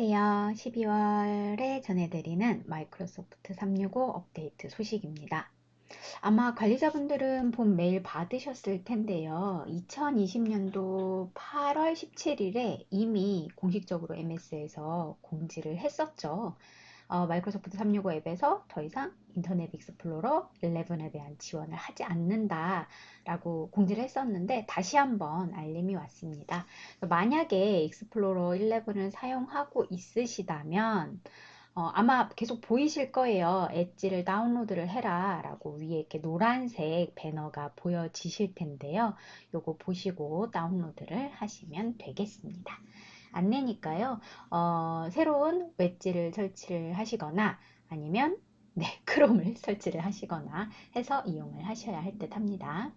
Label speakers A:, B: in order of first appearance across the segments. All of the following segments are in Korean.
A: 안녕하세요. 12월에 전해드리는 마이크로소프트 365 업데이트 소식입니다. 아마 관리자분들은 본 메일 받으셨을 텐데요. 2020년도 8월 17일에 이미 공식적으로 MS에서 공지를 했었죠. 어, 마이크로소프트 365 앱에서 더 이상 인터넷 익스플로러 11에 대한 지원을 하지 않는다라고 공지를 했었는데 다시 한번 알림이 왔습니다. 만약에 익스플로러 11을 사용하고 있으시다면 어, 아마 계속 보이실 거예요. 엣지를 다운로드를 해라 라고 위에 이렇게 노란색 배너가 보여지실 텐데요. 요거 보시고 다운로드를 하시면 되겠습니다. 안내니까요. 어, 새로운 웨지를 설치를 하시거나 아니면 네, 크롬을 설치를 하시거나 해서 이용을 하셔야 할 듯 합니다.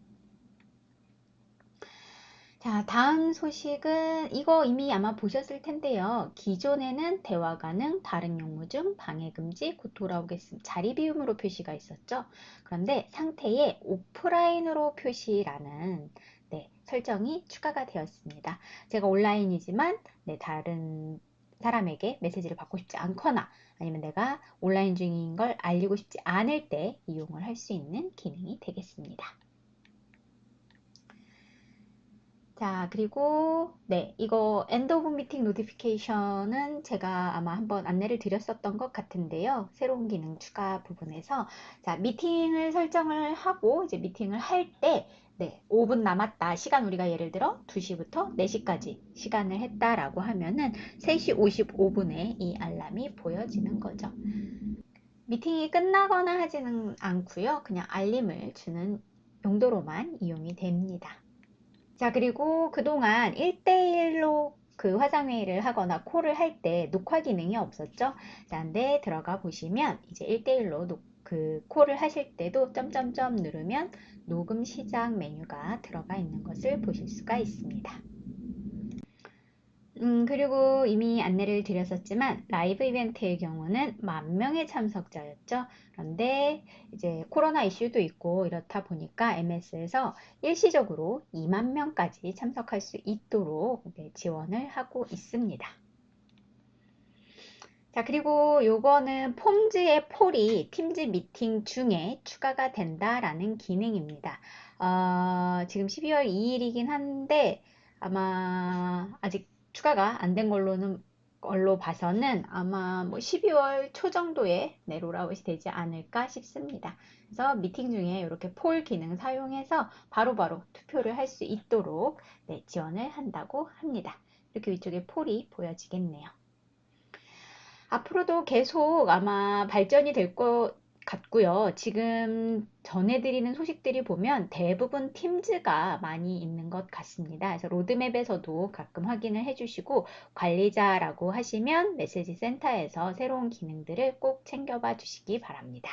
A: 자, 다음 소식은 이거 이미 아마 보셨을 텐데요. 기존에는 대화 가능, 다른 용무 중 방해 금지, 곧 돌아오겠습니다. 자리 비움으로 표시가 있었죠. 그런데 상태에 오프라인으로 표시라는 네, 설정이 추가가 되었습니다. 제가 온라인이지만 네, 다른 사람에게 메시지를 받고 싶지 않거나 아니면 내가 온라인 중인 걸 알리고 싶지 않을 때 이용을 할 수 있는 기능이 되겠습니다. 자, 그리고 네, 이거 엔드 오브 미팅 노티피케이션은 제가 아마 한번 안내를 드렸었던 것 같은데요. 새로운 기능 추가 부분에서 자, 미팅을 설정을 하고 이제 미팅을 할때 네, 5분 남았다. 시간 우리가 예를 들어 2시부터 4시까지 시간을 했다라고 하면은 3시 55분에 이 알람이 보여지는 거죠. 미팅이 끝나거나 하지는 않고요. 그냥 알림을 주는 용도로만 이용이 됩니다. 자, 그리고 그동안 1대1로 그 화상회의를 하거나 콜을 할 때 녹화 기능이 없었죠. 자, 근데 들어가 보시면 이제 1대1로 녹, 그 콜을 하실 때도 점점점 누르면 녹음 시작 메뉴가 들어가 있는 것을 보실 수가 있습니다. 음, 그리고 이미 안내를 드렸었지만 라이브 이벤트의 경우는 만 명의 참석자였죠. 그런데 이제 코로나 이슈도 있고 이렇다 보니까 MS에서 일시적으로 2만 명까지 참석할 수 있도록 네, 지원을 하고 있습니다. 자, 그리고 요거는 폼즈의 폴이 팀즈 미팅 중에 추가가 된다라는 기능입니다. 어, 지금 12월 2일이긴 한데 아마 아직 추가가 안 된 걸로는 걸로 봐서는 아마 뭐 12월 초 정도에 네, 롤아웃이 되지 않을까 싶습니다. 그래서 미팅 중에 이렇게 폴 기능 사용해서 바로바로 바로 투표를 할 수 있도록 네, 지원을 한다고 합니다. 이렇게 위쪽에 폴이 보여지겠네요. 앞으로도 계속 아마 발전이 될것 같고요. 지금 전해드리는 소식들이 보면 대부분 팀즈가 많이 있는 것 같습니다. 그래서 로드맵에서도 가끔 확인을 해주시고 관리자라고 하시면 메시지 센터에서 새로운 기능들을 꼭 챙겨봐 주시기 바랍니다.